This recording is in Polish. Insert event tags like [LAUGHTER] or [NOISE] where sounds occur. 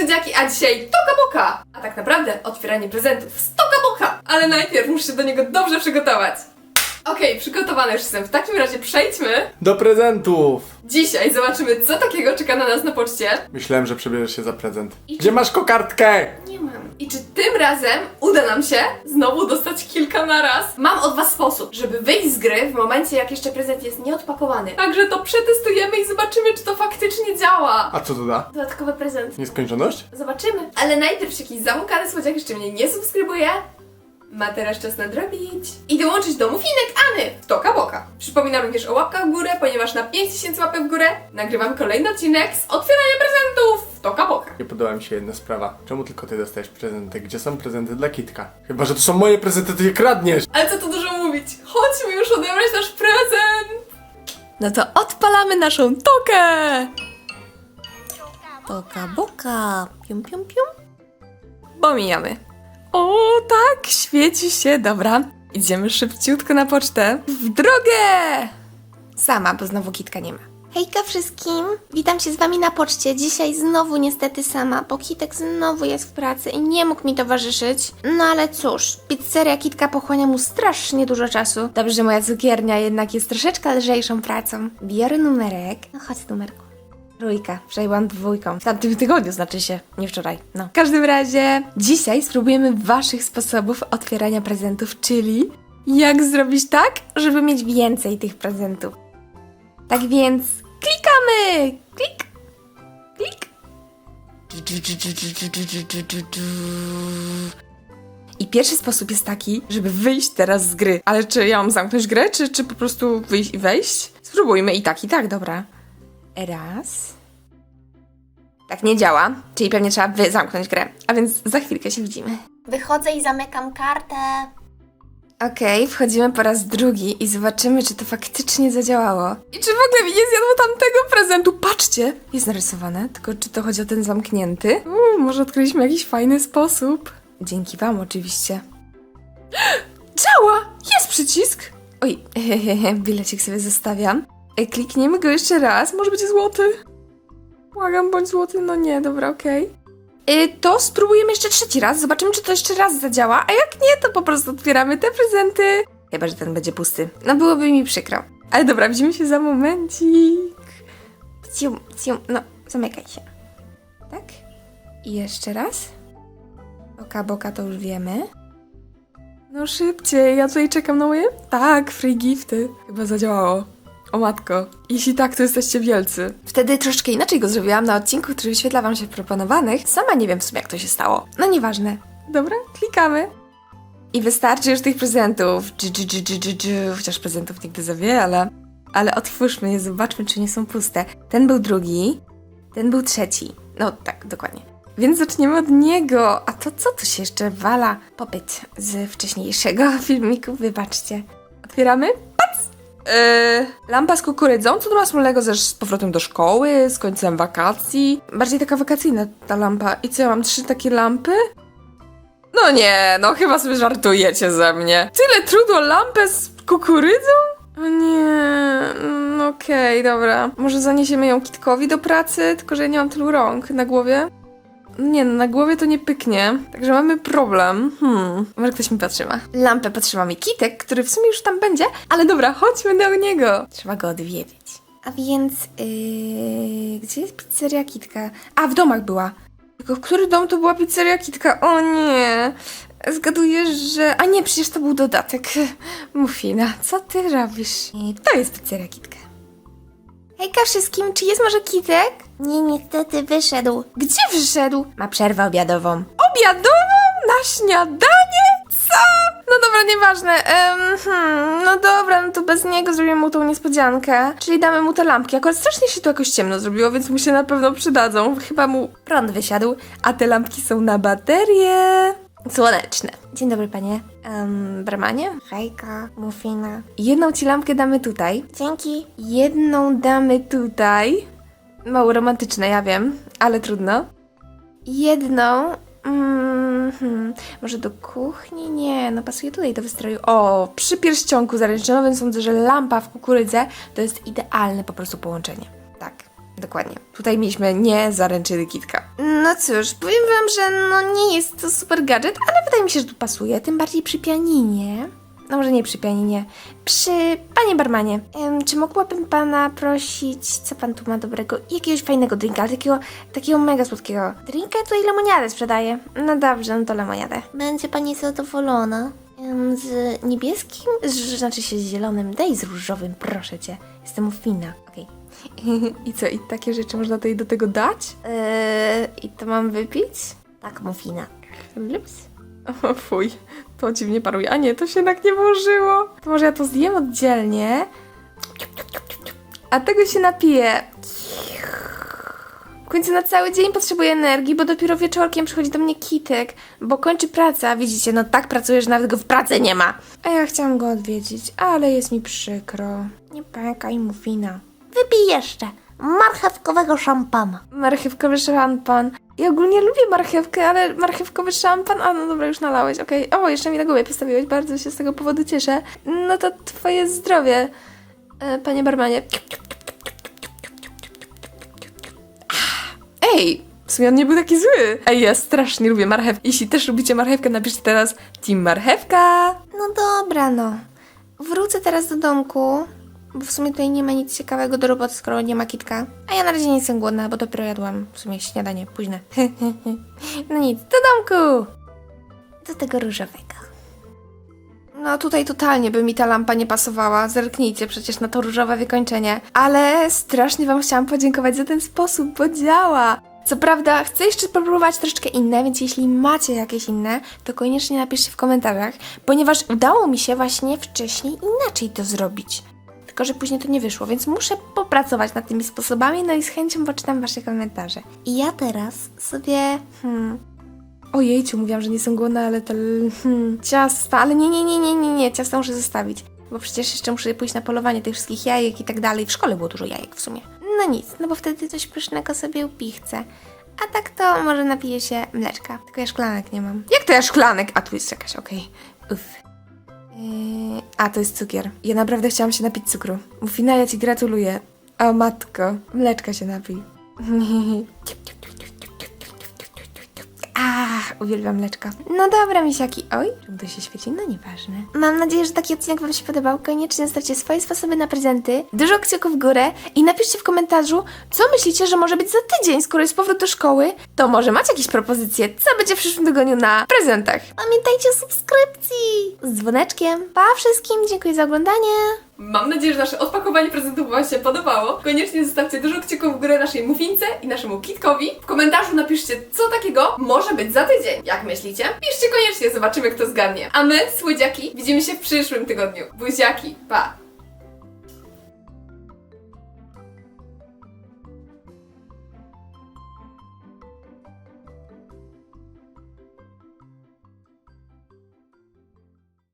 słodziaki, a dzisiaj Toka Boka! A tak naprawdę otwieranie prezentów z Toka Boka! Ale najpierw muszę się do niego dobrze przygotować. Okej, przygotowana już jestem. W takim razie przejdźmy. Do prezentów! Dzisiaj zobaczymy, co takiego czeka na nas na poczcie. Myślałem, że przebierzesz się za prezent. Gdzie masz kokardkę? Nie mam. I czy tym razem uda nam się znowu dostać kilka na raz? Mam od Was sposób, żeby wyjść z gry w momencie, jak jeszcze prezent jest nieodpakowany. Także to przetestujemy i zobaczymy, czy to faktycznie działa. A co to da? Dodatkowy prezent. Nieskończoność? Zobaczymy. Ale najpierw jakiś zamukany słodziak jeszcze mnie nie subskrybuje. Ma teraz czas nadrobić. I dołączyć do mufinek Any w Toka Boka. Przypominam również o łapkach w górę, ponieważ na 5000 łapek w górę nagrywam kolejny odcinek z otwierania prezentów w Toka Boka. Nie podoba mi się jedna sprawa. Czemu tylko ty dostajesz prezenty? Gdzie są prezenty dla Kitka? Chyba, że to są moje prezenty, ty je kradniesz! Ale co tu dużo mówić? Chodźmy już odebrać nasz prezent! No to odpalamy naszą tokę! Toka boka. Pium, pium, pium. Pomijamy. O, tak, świeci się, dobra. Idziemy szybciutko na pocztę. W drogę! Sama, bo znowu kitka nie ma. Hejka wszystkim. Witam się z wami na poczcie. Dzisiaj znowu niestety sama, bo Kitek znowu jest w pracy i nie mógł mi towarzyszyć. No ale cóż, pizzeria Kitka pochłania mu strasznie dużo czasu. Dobrze, że moja cukiernia jednak jest troszeczkę lżejszą pracą. Biorę numerek. No chodź numerku. Trójka, przejęłam dwójką. W tamtym tygodniu znaczy się, nie wczoraj. No. W każdym razie, dzisiaj spróbujemy waszych sposobów otwierania prezentów, czyli jak zrobić tak, Żeby mieć więcej tych prezentów. Tak więc klikamy! Klik! Klik! I pierwszy sposób jest taki, żeby wyjść teraz z gry. Ale czy ja mam zamknąć grę, czy, czy po prostu wyjść i wejść? Spróbujmy i tak, i tak, dobra. Raz. Tak nie działa, czyli pewnie trzeba wy- zamknąć grę. A więc za chwilkę się widzimy. Wychodzę i zamykam kartę. Okej, wchodzimy po raz drugi i zobaczymy, czy to faktycznie zadziałało. I czy w ogóle mi nie zjadło tamtego prezentu? Patrzcie! Jest narysowane, tylko czy to chodzi o ten zamknięty? Uuu, może odkryliśmy jakiś fajny sposób. Dzięki wam oczywiście. [GASPS] Działa! Jest przycisk! Oj, [LAUGHS] bilecik sobie zostawiam. E, Klikniemy go jeszcze raz, może będzie złoty. Błagam, bądź złoty, no nie, dobra, okej. Y, to spróbujemy jeszcze trzeci raz, zobaczymy, czy to jeszcze raz zadziała, a jak nie, to po prostu otwieramy te prezenty. Chyba, że ten będzie pusty. No byłoby mi przykro. Ale dobra, widzimy się za momencik. Pcium, pcium, no, zamykaj się. Tak? I jeszcze raz. Oka, boka to już wiemy. No szybciej, ja tutaj czekam na moje... Tak, free gifty. Chyba zadziałało. O matko, jeśli tak, to jesteście wielcy. Wtedy troszeczkę inaczej go zrobiłam na odcinku, który wyświetla wam się w proponowanych. Sama nie wiem w sumie, jak to się stało. No nieważne. Dobra, klikamy. I wystarczy już tych prezentów. Dż, dż, dż, dż, dż, dż. Chociaż prezentów nigdy za wiele. Ale otwórzmy je, zobaczmy, czy nie są puste. Ten był drugi, ten był trzeci. No tak, dokładnie. Więc zaczniemy od niego. A to co tu się jeszcze wala? Popyt z wcześniejszego [LAUGHS] filmiku, wybaczcie. Otwieramy? Yy, lampa z kukurydzą, co to ma wspólnego ze z powrotem do szkoły, z końcem wakacji? Bardziej taka wakacyjna ta lampa. I co, ja mam trzy takie lampy? No nie, no chyba sobie żartujecie ze mnie. Tyle trudu o lampę z kukurydzą? O nie, no okej, dobra. Może zaniesiemy ją Kitkowi do pracy, tylko że ja nie mam tylu rąk na głowie. Nie, no na głowie to nie pyknie, także mamy problem. Hmm, może ktoś mi potrzyma. Lampę potrzyma mi Kitek, który w sumie już tam będzie, ale dobra, chodźmy do niego. Trzeba go odwiedzić. A więc, yy, Gdzie jest pizzeria Kitka? A, w domach była. Tylko w który dom to była pizzeria Kitka? O nie. Zgaduję, że... A nie, przecież to był dodatek. [LAUGHS] Mufina, co ty robisz? I to jest pizzeria Kitka. hejka wszystkim, czy jest może Kitek? Nie, niestety wyszedł. Gdzie wyszedł? Ma przerwę obiadową. Obiadową? Na śniadanie? Co? No dobra, nieważne. Em, hmm, no dobra, no to bez niego zrobimy mu tą niespodziankę. Czyli damy mu te lampki. Akurat strasznie się tu jakoś ciemno zrobiło, więc mu się na pewno przydadzą. Chyba mu prąd wysiadł, a te lampki są na baterie. Słoneczne. Dzień dobry, panie. Um, Bramanie? Hejka, mufina. Jedną ci lampkę damy tutaj. Dzięki. Jedną damy tutaj. Mało romantyczne, ja wiem, ale trudno. Jedną. Mm, hmm, może do kuchni? Nie, no pasuje tutaj do wystroju. O, przy pierścionku zaręczynowym sądzę, że lampa w kukurydze to jest idealne po prostu połączenie. Tak, Dokładnie. Tutaj mieliśmy nie zaręczyny kitka. No cóż, powiem wam, że no nie jest to super gadżet, ale wydaje mi się, że tu pasuje. Tym bardziej przy pianinie. No może nie przy pianinie. Przy panie barmanie. Em, czy mogłabym pana prosić, co pan tu ma dobrego? Jakiegoś fajnego drinka, ale takiego, takiego mega słodkiego. Drinka tutaj lemoniadę sprzedaję. No dobrze, no to lemoniadę. Będzie pani zadowolona. Em, Z niebieskim, z, znaczy się z zielonym, daj z różowym, proszę cię. Jestem fina. Okej. [LAUGHS] I co, i takie rzeczy można tutaj do tego dać? Eee, I to mam wypić? Tak, mufina. Lups. O fuj, to dziwnie paruje. A nie, to się jednak nie włożyło. To może ja to zjem oddzielnie. A tego się napiję. W końcu na cały dzień potrzebuję energii, bo dopiero wieczorkiem przychodzi do mnie kitek, bo kończy pracę, a widzicie, no tak pracuje, że nawet go w pracy nie ma. A ja chciałam go odwiedzić, ale jest mi przykro. Nie pękaj, mufina. Wypij jeszcze marchewkowego szampana. Marchewkowy szampan. Ja ogólnie lubię marchewkę, ale marchewkowy szampan. A no dobra, już nalałeś, okej. O, jeszcze mi na głowie postawiłeś, bardzo się z tego powodu cieszę. No to twoje zdrowie, e, panie barmanie. Ej, w sumie on nie był taki zły. Ej, ja strasznie lubię marchewkę. Jeśli też lubicie marchewkę, napiszcie teraz Team Marchewka. No dobra, no. Wrócę teraz do domku, bo w sumie tutaj nie ma nic ciekawego do roboty, skoro nie ma kitka. A ja na razie nie jestem głodna, bo dopiero jadłam w sumie śniadanie późne. [LAUGHS] no nic, do domku! Do tego różowego. No tutaj totalnie by mi ta lampa nie pasowała. Zerknijcie przecież na to różowe wykończenie. Ale strasznie wam chciałam podziękować za ten sposób, bo działa. Co prawda, chcę jeszcze spróbować troszeczkę inne, więc jeśli macie jakieś inne, to koniecznie napiszcie w komentarzach, ponieważ udało mi się właśnie wcześniej inaczej to zrobić. Tylko, że później to nie wyszło, więc muszę popracować nad tymi sposobami, no i z chęcią poczytam wasze komentarze. I ja teraz sobie... Hmm. Ojejciu, mówiłam, że nie są głodne, ale to... Hmm, ciasta, ale nie, nie, nie, nie, nie, nie, ciasta muszę zostawić. Bo przecież jeszcze muszę pójść na polowanie tych wszystkich jajek i tak dalej. W szkole było dużo jajek w sumie. No nic, no bo wtedy coś pysznego sobie upichcę. A tak to może napiję się mleczka. Tylko ja szklanek nie mam. Jak to ja szklanek? A tu jest jakaś, okej. Uff. Yy, a, to jest cukier. Ja naprawdę chciałam się napić cukru. Mufina, ja ci gratuluję. O matko, mleczka się napij. [LAUGHS] Ach, uwielbiam mleczka. No dobra, misiaki. Oj, to się świeci? No nieważne. Mam nadzieję, że taki odcinek Wam się podobał. Koniecznie zostawcie swoje sposoby na prezenty, dużo kciuków w górę i napiszcie w komentarzu, co myślicie, że może być za tydzień, skoro jest powrót do szkoły. To może macie jakieś propozycje, co będzie w przyszłym tygodniu na prezentach. Pamiętajcie o subskrypcji z dzwoneczkiem. Pa wszystkim, dziękuję za oglądanie. Mam nadzieję, że nasze odpakowanie prezentów Wam się podobało. Koniecznie zostawcie dużo kciuków w górę naszej mufince i naszemu kitkowi. W komentarzu napiszcie, co takiego może być za tydzień. Jak myślicie? Piszcie koniecznie, zobaczymy, kto zgadnie. A my, słodziaki, widzimy się w przyszłym tygodniu. Buziaki, pa!